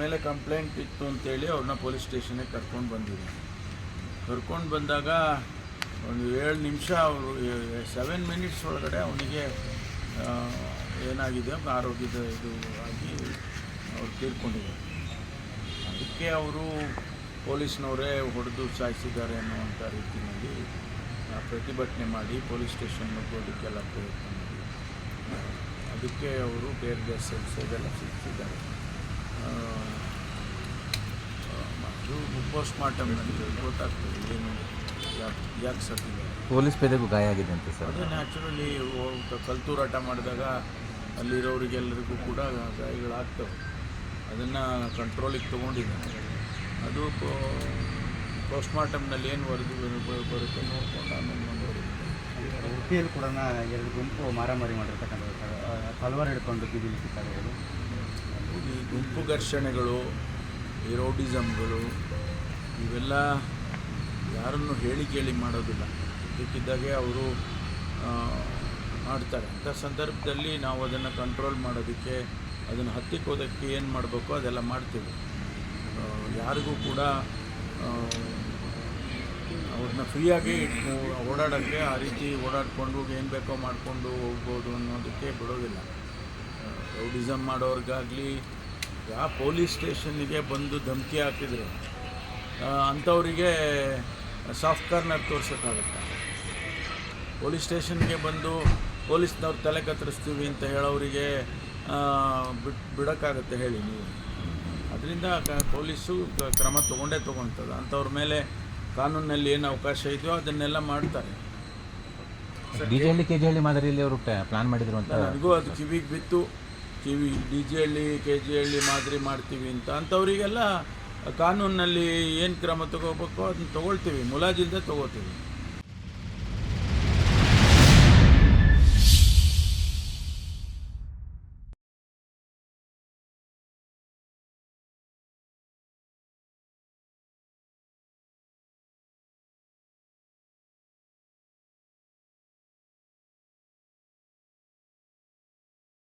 ಮೇಲೆ ಕಂಪ್ಲೇಂಟ್ ಇತ್ತು ಅಂತೇಳಿ ಅವ್ರನ್ನ ಪೊಲೀಸ್ ಸ್ಟೇಷನ್ಗೆ ಕರ್ಕೊಂಡು ಬಂದಿದ್ದೀನಿ ಕರ್ಕೊಂಡು ಬಂದಾಗ ಒಂದು ಏಳು ನಿಮಿಷ ಅವರು ಸೆವೆನ್ ಮಿನಿಟ್ಸ್ ಒಳಗಡೆ ಅವನಿಗೆ ಏನಾಗಿದೆ ಆರೋಗ್ಯದ ಇದು ಆಗಿ ಅವ್ರು ತೀರ್ಕೊಂಡಿದ್ದಾರೆ. ಅದಕ್ಕೆ ಅವರು ಪೊಲೀಸ್ನವರೇ ಹೊಡೆದು ಸಾಯಿಸಿದ್ದಾರೆ ಅನ್ನುವಂಥ ರೀತಿಯಲ್ಲಿ ಪ್ರತಿಭಟನೆ ಮಾಡಿ ಪೊಲೀಸ್ ಸ್ಟೇಷನ್ ಹೋಗೋದಕ್ಕೆಲ್ಲ ಪ್ರಯತ್ನ ಮಾಡಿ. ಅದಕ್ಕೆ ಅವರು ಬೇರೆ ಗ್ಯಾಸ್ ಇದೆಲ್ಲ ಸಿಗ್ತಿದ್ದಾರೆ ಪೋಸ್ಟ್ ಮಾರ್ಟಮ್ನಲ್ಲಿ ಗೊತ್ತಾಗ್ತದೆ ಏನು ಯಾಕೆ ಪೊಲೀಸ್ ಪೇದೆಗೂ ಗಾಯ ಆಗಿದೆ ಅಂತ ಸರ್. ಅದು ನ್ಯಾಚುರಲಿ ಕಲ್ತೂರಾಟ ಮಾಡಿದಾಗ ಅಲ್ಲಿರೋರಿಗೆಲ್ಲರಿಗೂ ಕೂಡ ಗಾಯಗಳಾಗ್ತವೆ. ಅದನ್ನು ಕಂಟ್ರೋಲಿಗೆ ತೊಗೊಂಡಿದ್ದಾನೆ ಅದು ಪೋಸ್ಟ್ಮಾರ್ಟಮ್ನಲ್ಲಿ ಏನು ವರದಿ ಬರುತ್ತೆ ನೋಡ್ಕೊಂಡು ಆಮೇಲೆ ಉಡುಪಿಯಲ್ಲಿ ಕೂಡ ಎರಡು ಗುಂಪು ಮಾರಾಮಾರಿ ಮಾಡಿರ್ತಕ್ಕಂಥ ಸರ್. ಆ, ತಲವಾರು ಹಿಡ್ಕೊಂಡು ಅವರು ಈ ಗುಂಪು ಘರ್ಷಣೆಗಳು ಏರೋಡಿಸಮ್ಗಳು ರೌಡಿಸಮ್ಗಳು ಇವೆಲ್ಲ ಯಾರನ್ನು ಹೇಳಿ ಕೇಳಿ ಮಾಡೋದಿಲ್ಲ. ಇದ್ದಕ್ಕಿದ್ದಾಗೆ ಅವರು ಮಾಡ್ತಾರೆ. ಅಂಥ ಸಂದರ್ಭದಲ್ಲಿ ನಾವು ಅದನ್ನು ಕಂಟ್ರೋಲ್ ಮಾಡೋದಕ್ಕೆ, ಅದನ್ನು ಹತ್ತಿಕ್ಕೋದಕ್ಕೆ ಏನು ಮಾಡಬೇಕು ಅದೆಲ್ಲ ಮಾಡ್ತೀವಿ. ಯಾರಿಗೂ ಕೂಡ ಅವ್ರನ್ನ ಫ್ರೀಯಾಗಿ ಓಡಾಡೋಕ್ಕೆ, ಆ ರೀತಿ ಓಡಾಡಿಕೊಂಡು ಏನು ಬೇಕೋ ಮಾಡಿಕೊಂಡು ಹೋಗ್ಬೋದು ಅನ್ನೋದಕ್ಕೆ ಬಿಡೋದಿಲ್ಲ. ರೌಡಿಸಮ್ ಮಾಡೋರಿಗಾಗಲಿ ಯಾವ ಪೊಲೀಸ್ ಸ್ಟೇಷನ್ನಿಗೆ ಬಂದು ಧಮಕಿ ಹಾಕಿದ್ರು ಅಂಥವರಿಗೆ ಸಾಫ್ಟ್ ಕಾರ್ನರ್ ತೋರ್ಸೋಕ್ಕಾಗುತ್ತೆ? ಪೊಲೀಸ್ ಸ್ಟೇಷನ್ಗೆ ಬಂದು ಪೊಲೀಸ್ನವ್ರು ತಲೆ ಕತ್ತರಿಸ್ತೀವಿ ಅಂತ ಹೇಳೋರಿಗೆ ಬಿಟ್ ಬಿಡೋಕ್ಕಾಗತ್ತೆ ಹೇಳಿ ನೀವು. ಅದರಿಂದ ಪೊಲೀಸು ಕ್ರಮ ತೊಗೊಂಡೇ ತೊಗೊಳ್ತದೆ. ಅಂಥವ್ರ ಮೇಲೆ ಕಾನೂನಲ್ಲಿ ಏನು ಅವಕಾಶ ಇದೆಯೋ ಅದನ್ನೆಲ್ಲ ಮಾಡ್ತಾರೆ. D J Halli K G Halli ಮಾದರಿಯಲ್ಲಿ ಅವರು ಪ್ಲ್ಯಾನ್ ಮಾಡಿದ್ರು ಅಂತ. ನನಗೂ ಅದು ಕಿವಿಗೆ ಬಿತ್ತು. ಕಿವಿ D J Halli K G Halli ಮಾದರಿ ಮಾಡ್ತೀವಿ ಅಂತ. ಅಂಥವರಿಗೆಲ್ಲ ಕಾನೂನಿನಲ್ಲಿ ಏನು ಕ್ರಮ ತಗೋಬೇಕು ಅದನ್ನ ತೊಗೊಳ್ತೀವಿ. ಮುಲಾಜಿಲ್ಲದೆ ತೊಗೋತೀವಿ.